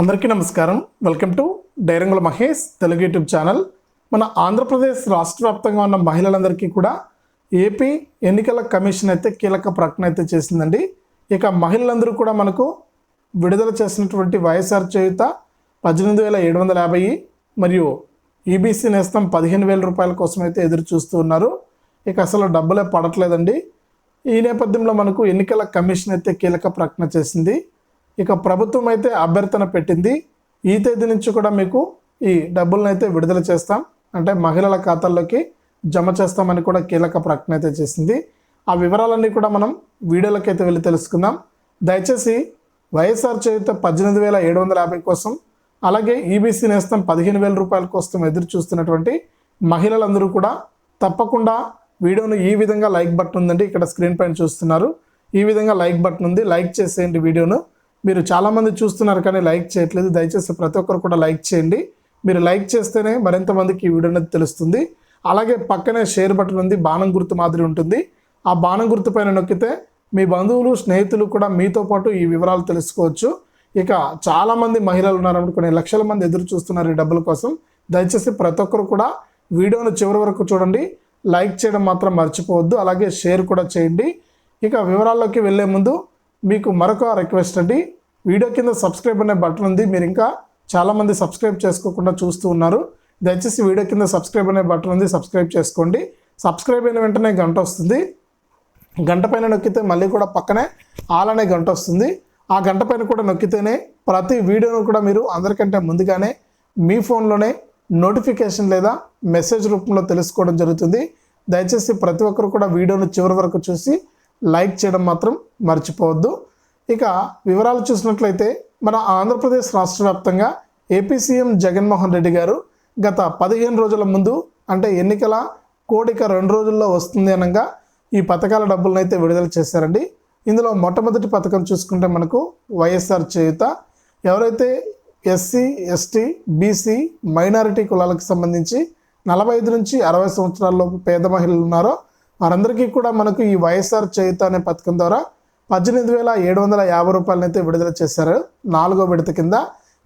అందరికీ నమస్కారం. Welcome to Dairangula Mahesh Telugu YouTube channel. మన ఆంధ్రప్రదేశ్ రాష్ట్ర వ్యాప్తంగా ఉన్న మహిళలందరికీ కూడా ఏపీ ఎన్నికల కమిషన్ అయితే కీలక ప్రకటన అయితే చేసిందండి. ఇక మహిళలందరూ కూడా మనకు విడుదల చేసినటువంటి వైఎస్ఆర్ చేయుత పద్దెనిమిది వేల ఏడు వందల యాభై మరియు ఈబీసీ నేస్తం పదిహేను వేల రూపాయల కోసం అయితే ఎదురు చూస్తూ ఉన్నారు. ఇక అసలు డబ్బులే పడట్లేదండి. ఈ నేపథ్యంలో మనకు ఎన్నికల కమిషన్ అయితే కీలక ప్రకటన చేసింది. ఇక ప్రభుత్వం అయితే అభ్యర్థన పెట్టింది. ఈ తేదీ నుంచి కూడా మీకు ఈ డబ్బులను అయితే విడుదల చేస్తాం. అంటే మహిళల ఖాతాల్లోకి జమ చేస్తామని కూడా కీలక ప్రకటన అయితే చేసింది. ఆ వివరాలన్నీ కూడా మనం వీడియోలోకి అయితే వెళ్ళి తెలుసుకుందాం. దయచేసి వైఎస్ఆర్ చేయుత పద్దెనిమిది వేల ఏడు వందల యాభై కోసం అలాగే ఈబీసీ నేస్తం పదిహేను వేల రూపాయల కోసం ఎదురు చూస్తున్నటువంటి మహిళలందరూ కూడా తప్పకుండా వీడియోను ఈ విధంగా లైక్ బటన్ ఉందండి. ఇక్కడ స్క్రీన్ పైన చూస్తున్నారు. ఈ విధంగా లైక్ బటన్ ఉంది. లైక్ చేసేయండి వీడియోను. మీరు చాలామంది చూస్తున్నారు కానీ లైక్ చేయట్లేదు. దయచేసి ప్రతి ఒక్కరు కూడా లైక్ చేయండి. మీరు లైక్ చేస్తేనే మరింత మందికి ఈ వీడియో అనేది తెలుస్తుంది. అలాగే పక్కనే షేర్ బటన్ ఉంది బాణం గుర్తు మాదిరి ఉంటుంది. ఆ బాణం గుర్తు పైన నొక్కితే మీ బంధువులు స్నేహితులు కూడా మీతో పాటు ఈ వివరాలు తెలుసుకోవచ్చు. ఇక చాలామంది మహిళలు ఉన్నారు కొన్ని లక్షల మంది ఎదురు చూస్తున్నారు ఈ డబ్బుల కోసం. దయచేసి ప్రతి ఒక్కరు కూడా వీడియోను చివరి వరకు చూడండి. లైక్ చేయడం మాత్రం మర్చిపోవద్దు. అలాగే షేర్ కూడా చేయండి. ఇక వివరాల్లోకి వెళ్ళే ముందు మీకు మరొక రిక్వెస్ట్ అండి. వీడియో కింద సబ్స్క్రైబ్ అనే బటన్ ఉంది. మీరు ఇంకా చాలామంది సబ్స్క్రైబ్ చేసుకోకుండా చూస్తూ ఉన్నారు. దయచేసి వీడియో కింద సబ్స్క్రైబ్ అనే బటన్ ఉంది. సబ్స్క్రైబ్ చేసుకోండి. సబ్స్క్రైబ్ అయిన వెంటనే గంట వస్తుంది. గంట పైన నొక్కితే మళ్ళీ కూడా పక్కనే ఆల్ అనే గంట వస్తుంది. ఆ గంట పైన కూడా నొక్కితేనే ప్రతి వీడియోను కూడా మీరు అందరికంటే ముందుగానే మీ ఫోన్లోనే నోటిఫికేషన్ లేదా మెసేజ్ రూపంలో తెలుసుకోవడం జరుగుతుంది. దయచేసి ప్రతి ఒక్కరు కూడా వీడియోను చివరి వరకు చూసి లైక్ చేయడం మాత్రం మర్చిపోవద్దు. ఇక వివరాలు చూసినట్లయితే మన ఆంధ్రప్రదేశ్ రాష్ట్ర వ్యాప్తంగా ఏపీ సీఎం జగన్మోహన్ రెడ్డి గారు గత పదిహేను రోజుల ముందు అంటే ఎన్నికల కోడిక రెండు రోజుల్లో వస్తుంది అనగా ఈ పథకాల డబ్బులను అయితే విడుదల చేశారండి. ఇందులో మొట్టమొదటి పథకం చూసుకుంటే మనకు వైఎస్ఆర్ చేయుత. ఎవరైతే ఎస్సీ ఎస్టీ బీసీ మైనారిటీ కులాలకు సంబంధించి నలభై ఐదు నుంచి అరవై సంవత్సరాలలోపు పేద మహిళలు ఉన్నారో వారందరికీ కూడా మనకు ఈ వైఎస్ఆర్ చేయుత అనే పథకం ద్వారా పద్దెనిమిది వేల ఏడు వందల యాభై రూపాయలనైతే విడుదల చేశారు. నాలుగో విడత కింద.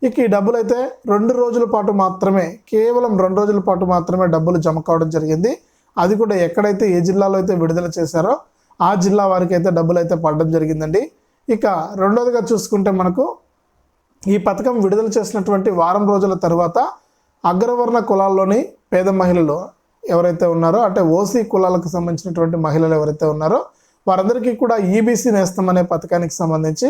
ఇక ఈ డబ్బులు అయితే రెండు రోజుల పాటు మాత్రమే కేవలం రెండు రోజుల పాటు మాత్రమే డబ్బులు జమ కావడం జరిగింది. అది కూడా ఎక్కడైతే ఏ జిల్లాలో అయితే విడుదల చేశారో ఆ జిల్లా వారికి అయితే డబ్బులు అయితే పడడం జరిగిందండి. ఇక రెండోదిగా చూసుకుంటే మనకు ఈ పథకం విడుదల చేసినటువంటి వారం రోజుల తర్వాత అగ్రవర్ణ కులాల్లోని పేద మహిళలు ఎవరైతే ఉన్నారో అంటే ఓసీ కులాలకు సంబంధించినటువంటి మహిళలు ఎవరైతే ఉన్నారో వారందరికీ కూడా ఈబీసీ నేస్తం అనే పథకానికి సంబంధించి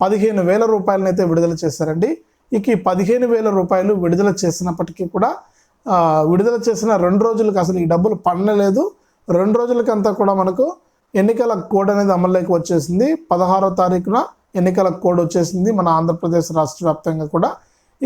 పదిహేను వేల రూపాయలనైతే విడుదల చేశారండి. ఇక ఈ పదిహేను వేల రూపాయలు విడుదల చేసినప్పటికీ కూడా విడుదల చేసిన రెండు రోజులకు అసలు ఈ డబ్బులు పడలేదు రెండు రోజులకంతా కూడా మనకు ఎన్నికల కోడ్ అనేది అమల్లోకి వచ్చేసింది. పదహారో తారీఖున ఎన్నికల కోడ్ వచ్చేసింది మన ఆంధ్రప్రదేశ్ రాష్ట్ర వ్యాప్తంగా కూడా.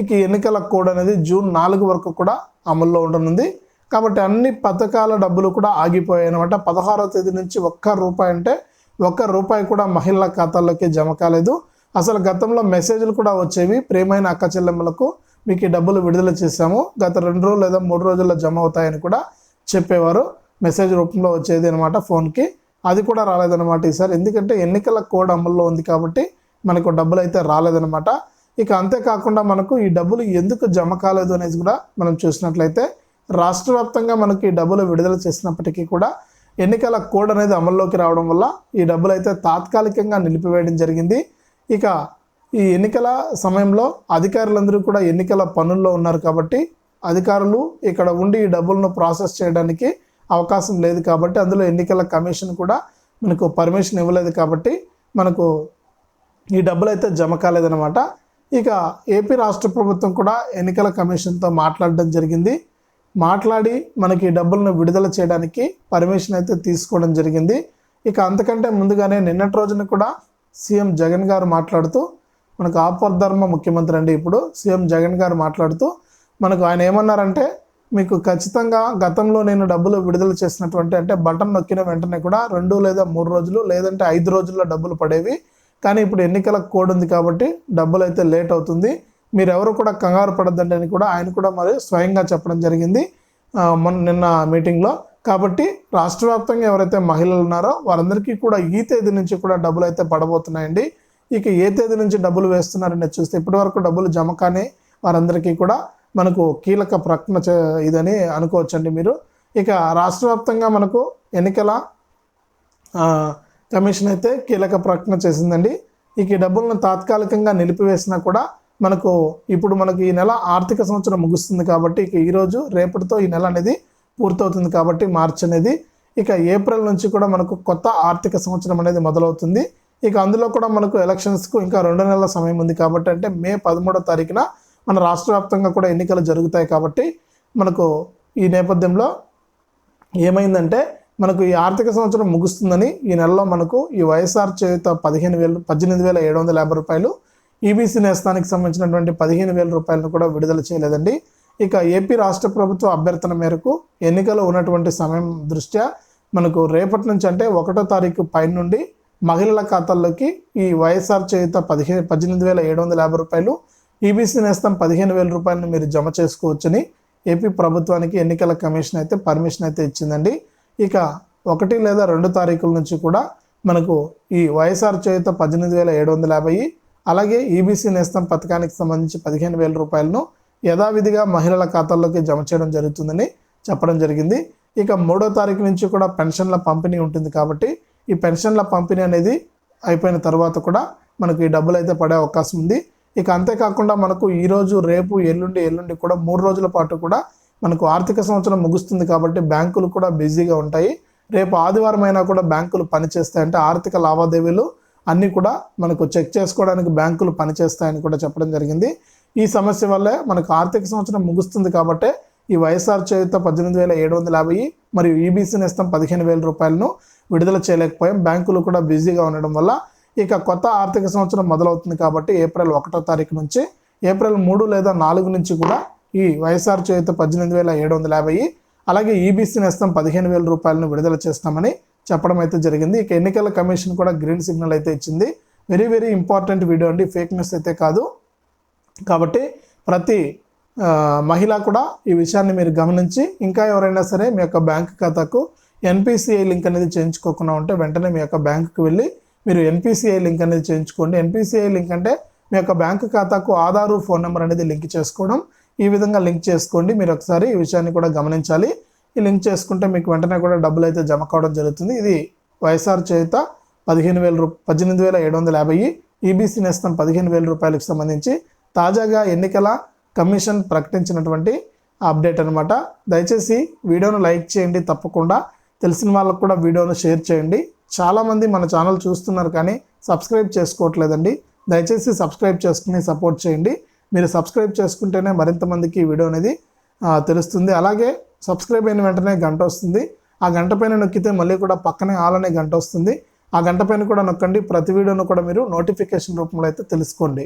ఇక ఎన్నికల కోడ్ అనేది జూన్ నాలుగు వరకు కూడా అమల్లో ఉండనుంది. కాబట్టి అన్ని పథకాల డబ్బులు కూడా ఆగిపోయాయి అనమాట పదహారో తేదీ నుంచి ఒక్క రూపాయి అంటే ఒక్క రూపాయి కూడా మహిళల ఖాతాల్లోకి జమ కాలేదు. అసలు గతంలో మెసేజ్లు కూడా వచ్చేవి. ప్రేమైన అక్క చెల్లెమ్మలకు మీకు ఈ డబ్బులు విడుదల చేశాము. గత రెండు రోజులు లేదా మూడు రోజుల్లో జమ అవుతాయని కూడా చెప్పేవారు. మెసేజ్ రూపంలో వచ్చేది అనమాట ఫోన్కి. అది కూడా రాలేదన్నమాట ఈసారి. ఎందుకంటే ఎన్నికల కోడ్ అమల్లో ఉంది కాబట్టి మనకు డబ్బులు అయితే రాలేదనమాట ఇక అంతేకాకుండా మనకు ఈ డబ్బులు ఎందుకు జమ కాలేదు అనేది కూడా మనం చూసినట్లయితే రాష్ట్ర వ్యాప్తంగా మనకి ఈ డబ్బులు విడుదల చేసినప్పటికీ కూడా ఎన్నికల కోడ్ అనేది అమల్లోకి రావడం వల్ల ఈ డబ్బులు అయితే తాత్కాలికంగా నిలిపివేయడం జరిగింది. ఇక ఈ ఎన్నికల సమయంలో అధికారులందరూ కూడా ఎన్నికల పనుల్లో ఉన్నారు కాబట్టి అధికారులు ఇక్కడ ఉండి ఈ డబ్బులను ప్రాసెస్ చేయడానికి అవకాశం లేదు కాబట్టి అందులో ఎన్నికల కమిషన్ కూడా మనకు పర్మిషన్ ఇవ్వలేదు కాబట్టి మనకు ఈ డబ్బులు అయితే జమ కాలేదన్నమాట. ఇక ఏపీ రాష్ట్ర ప్రభుత్వం కూడా ఎన్నికల కమిషన్తో మాట్లాడడం జరిగింది. మాట్లాడి మనకి డబ్బులను విడుదల చేయడానికి పర్మిషన్ అయితే తీసుకోవడం జరిగింది. ఇక అంతకంటే ముందుగానే నిన్నటి రోజున కూడా సీఎం జగన్ గారు మాట్లాడుతూ మనకు ఆపద్ధర్మ ముఖ్యమంత్రి అండి ఇప్పుడు సీఎం జగన్ గారు మాట్లాడుతూ మనకు ఆయన ఏమన్నారంటే మీకు ఖచ్చితంగా గతంలో నేను డబ్బులు విడుదల చేసినటువంటి అంటే బటన్ నొక్కిన వెంటనే కూడా రెండు లేదా మూడు రోజులు లేదంటే ఐదు రోజుల్లో డబ్బులు పడేవి. కానీ ఇప్పుడు ఎన్నికల కోడ్ ఉంది కాబట్టి డబ్బులు అయితే లేట్ అవుతుంది. మీరు ఎవరు కూడా కంగారు పడద్దండి అని కూడా ఆయన కూడా మరి స్వయంగా చెప్పడం జరిగింది. మొన్న నిన్న మీటింగ్లో కాబట్టి రాష్ట్ర వ్యాప్తంగా ఎవరైతే మహిళలు ఉన్నారో వారందరికీ కూడా ఈ తేదీ నుంచి కూడా డబ్బులు అయితే పడబోతున్నాయండి. ఇక ఏ తేదీ నుంచి డబ్బులు వేస్తున్నారని చూస్తే ఇప్పటివరకు డబ్బులు జమ కానీ వారందరికీ కూడా మనకు కీలక ప్రకటన చే- ఇదని అనుకోవచ్చండి మీరు. ఇక రాష్ట్ర వ్యాప్తంగా మనకు ఎన్నికల కమిషన్ అయితే కీలక ప్రకటన చేసిందండి. ఇక డబ్బులను తాత్కాలికంగా నిలిపివేసినా కూడా మనకు ఇప్పుడు మనకు ఈ నెల ఆర్థిక సంవత్సరం ముగుస్తుంది కాబట్టి ఇక ఈరోజు రేపటితో ఈ నెల అనేది పూర్తవుతుంది కాబట్టి మార్చ్ అనేది ఇక ఏప్రిల్ నుంచి కూడా మనకు కొత్త ఆర్థిక సంవత్సరం అనేది మొదలవుతుంది. ఇక అందులో కూడా మనకు ఎలక్షన్స్కు ఇంకా రెండు నెలల సమయం ఉంది కాబట్టి అంటే మే పదమూడో తారీఖున మన రాష్ట్ర వ్యాప్తంగా కూడా ఎన్నికలు జరుగుతాయి కాబట్టి మనకు ఈ నేపథ్యంలో ఏమైందంటే మనకు ఈ ఆర్థిక సంవత్సరం ముగుస్తుందని ఈ నెలలో మనకు ఈ వైఎస్ఆర్ చేత పదిహేను వేలు పద్దెనిమిది వేల ఏడు వందల యాభై రూపాయలు ఈబీసీ నేస్తానికి సంబంధించినటువంటి పదిహేను వేల రూపాయలను కూడా విడుదల చేయలేదండి. ఇక ఏపీ రాష్ట్ర ప్రభుత్వ అభ్యర్థన మేరకు ఎన్నికలు ఉన్నటువంటి సమయం దృష్ట్యా మనకు రేపటి నుంచి అంటే ఒకటో తారీఖు పైన నుండి మహిళల ఖాతాల్లోకి ఈ వైఎస్ఆర్ చేత పదిహేను పద్దెనిమిది వేల ఏడు వందల యాభై రూపాయలు ఈబీసీ నేస్తం పదిహేను వేల రూపాయలను మీరు జమ చేసుకోవచ్చని ఏపీ ప్రభుత్వానికి ఎన్నికల కమిషన్ అయితే పర్మిషన్ అయితే ఇచ్చిందండి. ఇక ఒకటి లేదా రెండు తారీఖుల నుంచి కూడా మనకు ఈ వైఎస్ఆర్ చేయుత పద్దెనిమిది వేల ఏడు వందల యాభై అలాగే ఈబీసీ నేస్తం పథకానికి సంబంధించి పదిహేను వేల రూపాయలను యథావిధిగా మహిళల ఖాతాల్లోకి జమ చేయడం జరుగుతుందని చెప్పడం జరిగింది. ఇక మూడో తారీఖు నుంచి కూడా పెన్షన్ల పంపిణీ ఉంటుంది కాబట్టి ఈ పెన్షన్ల పంపిణీ అనేది అయిపోయిన తర్వాత కూడా మనకు ఈ డబ్బులు అయితే పడే అవకాశం ఉంది. ఇక అంతేకాకుండా మనకు ఈరోజు రేపు ఎల్లుండి ఎల్లుండి కూడా మూడు రోజుల పాటు కూడా మనకు ఆర్థిక సంవత్సరం ముగుస్తుంది కాబట్టి బ్యాంకులు కూడా బిజీగా ఉంటాయి. రేపు ఆదివారం అయినా కూడా బ్యాంకులు పనిచేస్తాయంటే ఆర్థిక లావాదేవీలు అన్నీ కూడా మనకు చెక్ చేసుకోవడానికి బ్యాంకులు పనిచేస్తాయని కూడా చెప్పడం జరిగింది. ఈ సమస్య వల్లే మనకు ఆర్థిక సంవత్సరం ముగుస్తుంది కాబట్టి ఈ వైఎస్ఆర్ చేయుత పద్దెనిమిది వేల ఏడు వందల యాభై మరియు ఈబీసీ నేస్తం పదిహేను వేల రూపాయలను విడుదల చేయలేకపోయాం. బ్యాంకులు కూడా బిజీగా ఉండడం వల్ల ఇక కొత్త ఆర్థిక సంవత్సరం మొదలవుతుంది కాబట్టి ఏప్రిల్ ఒకటో తారీఖు నుంచి ఏప్రిల్ మూడు లేదా నాలుగు నుంచి కూడా ఈ వైఎస్ఆర్ చేయుత పద్దెనిమిది వేల ఏడు వందల యాభై అలాగే ఈబీసీ నేస్తం పదిహేను వేల రూపాయలను విడుదల చేస్తామని చెప్పడం అయితే జరిగింది. ఇక ఎన్నికల కమిషన్ కూడా గ్రీన్ సిగ్నల్ అయితే ఇచ్చింది. వెరీ వెరీ ఇంపార్టెంట్ వీడియో అండి. ఫేక్ న్యూస్ అయితే కాదు. కాబట్టి ప్రతి మహిళ కూడా ఈ విషయాన్ని మీరు గమనించి ఇంకా ఎవరైనా సరే మీ యొక్క బ్యాంక్ ఖాతాకు ఎన్పిసిఐ లింక్ అనేది చేయించుకోకుండా ఉంటే వెంటనే మీ యొక్క బ్యాంకుకి వెళ్ళి మీరు ఎన్పిసిఐ లింక్ అనేది చేయించుకోండి. ఎన్పిసిఐ లింక్ అంటే మీ యొక్క బ్యాంక్ ఖాతాకు ఆధారు ఫోన్ నెంబర్ అనేది లింక్ చేసుకోవడం. ఈ విధంగా లింక్ చేసుకోండి. మీరు ఒకసారి ఈ విషయాన్ని కూడా గమనించాలి. ఈ లింక్ చేసుకుంటే మీకు వెంటనే కూడా డబ్బులు అయితే జమ కావడం జరుగుతుంది. ఇది వైఎస్ఆర్ చేత పదిహేను వేల రూ పద్దెనిమిది వేల ఏడు వందల యాభై ఈబీసీ నేస్తం పదిహేను వేల రూపాయలకు సంబంధించి తాజాగా ఎన్నికల కమిషన్ ప్రకటించినటువంటి అప్డేట్ అనమాట దయచేసి వీడియోను లైక్ చేయండి తప్పకుండా. తెలిసిన వాళ్ళకు కూడా వీడియోను షేర్ చేయండి. చాలామంది మన ఛానల్ చూస్తున్నారు కానీ సబ్స్క్రైబ్ చేసుకోవట్లేదండి. దయచేసి సబ్స్క్రైబ్ చేసుకుని సపోర్ట్ చేయండి. మీరు సబ్స్క్రైబ్ చేసుకుంటేనే మరింత మందికి ఈ వీడియో అనేది తెలుస్తుంది. అలాగే సబ్స్క్రైబ్ అయిన వెంటనే గంట వస్తుంది. ఆ గంట పైన నొక్కితే మళ్ళీ కూడా పక్కనే ఆల్ అనే గంట వస్తుంది. ఆ గంట పైన కూడా నొక్కండి. ప్రతి వీడియోను కూడా మీరు నోటిఫికేషన్ రూపంలో అయితే తెలుసుకోండి.